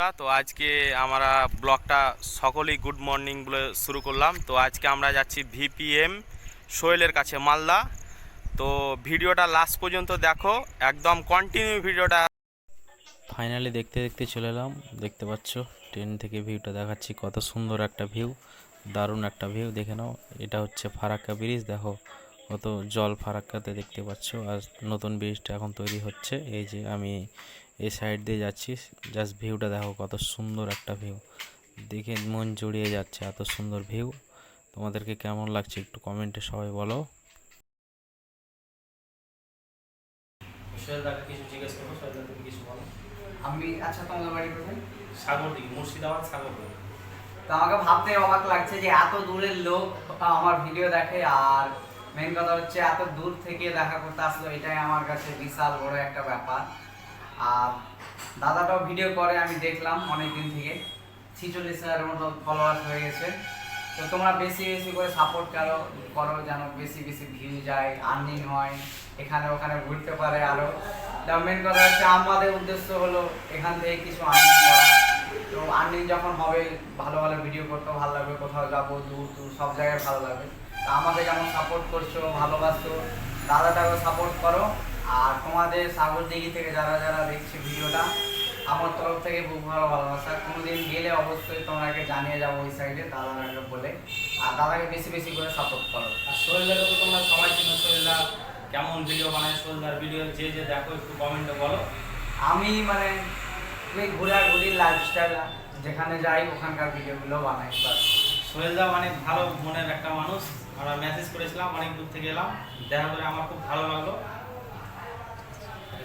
তো আজকে আমরা ব্লগটা সকলেই গুড মর্নিং বলে শুরু করলাম। তো আজকে আমরা যাচ্ছি ভিপিএম সোহেলের কাছে, মালদা। তো ভিডিওটা লাস্ট পর্যন্ত দেখো, একদম কন্টিনিউ ভিডিওটা। ফাইনালি দেখতে দেখতে চলে এলাম। দেখতে পাচ্ছ ট্রেন থেকে ভিউটা দেখাচ্ছি। কত সুন্দর একটা ভিউ দারুণ একটা ভিউ দেখে নাও, এটা হচ্ছে ফারাক্কা ব্রিজ দেখো, কত জল ফারাক্কাতে দেখতে পাচ্ছ। আর নতুন ব্রিজটা এখন তৈরি হচ্ছে। এই যে আমি এই সাইড দিয়ে যাচ্ছি জাস্ট ভিউটা দেখো কত সুন্দর একটা ভিউ দেখে মন জুড়িয়ে যাচ্ছে এত সুন্দর ভিউ তোমাদেরকে কেমন লাগছে একটু কমেন্টে সবাই বলো। কিছু জিজ্ঞেস করব তুমি কিছু বলো। আমি আচ্ছা তোমাদের বাড়ি কোথায়? সাগরদিঘি মুর্শিদাবাদ সাগরদিঘি তো আমাকে ভাবতে অবাক লাগছে যে এত দূরের লোক আমার ভিডিও দেখে আর মেন কথা হচ্ছে এত দূর থেকে দেখা করতে আসলো এটাই আমার কাছে বিশাল বড় একটা ব্যাপার। আর দাদাটাও ভিডিও করে, আমি দেখলাম অনেক দিন থেকে। ছিচল্লিশ হাজারের মতো ফলোয়ার্স হয়ে গেছে। তো তোমরা বেশি বেশি করে সাপোর্ট করো করো যেন বেশি বেশি ভিউ যায় আর্নিং হয়, এখানে ওখানে ঘুরতে পারে আরও। মেন কথা হচ্ছে আমাদের উদ্দেশ্য হলো এখান থেকে কিছু আর্নিং করা। তো আর্নিং যখন হবে, ভালো ভালো ভিডিও করতেও ভালো লাগবে, কোথাও যাব, দূর দূর সব জায়গায় ভালো লাগবে। তা আমাদের যেমন সাপোর্ট করছ, ভালোবাসো, দাদাটাকেও সাপোর্ট করো। আর তোমাদের সাগর দিঘি থেকে যারা যারা দেখছে ভিডিওটা আমার তরফ থেকে খুব ভালো ভালোবাসা। কোনোদিন গেলে অবশ্যই তোমাকে জানিয়ে যাব ওই সাইডে দাদাকে বলে। আর দাদাকে বেশি বেশি করে সাপোর্ট করো। আর সোহেলদাকে তো তোমরা সবাই চিনো সোহেলদা কেমন ভিডিও বানায় সোহেলদার ভিডিও যে যে দেখো একটু কমেন্টে বলো। আমি মানে ওই ঘোরাঘুরির লাইফস্টাইল যেখানে যাই ওখানকার ভিডিওগুলো বানাই বাস। সোহেলদা অনেক ভালো মনের একটা মানুষ। আমরা মেসেজ করেছিলাম অনেক দূর থেকে এলাম। দেখা করে আমার খুব ভালো লাগল।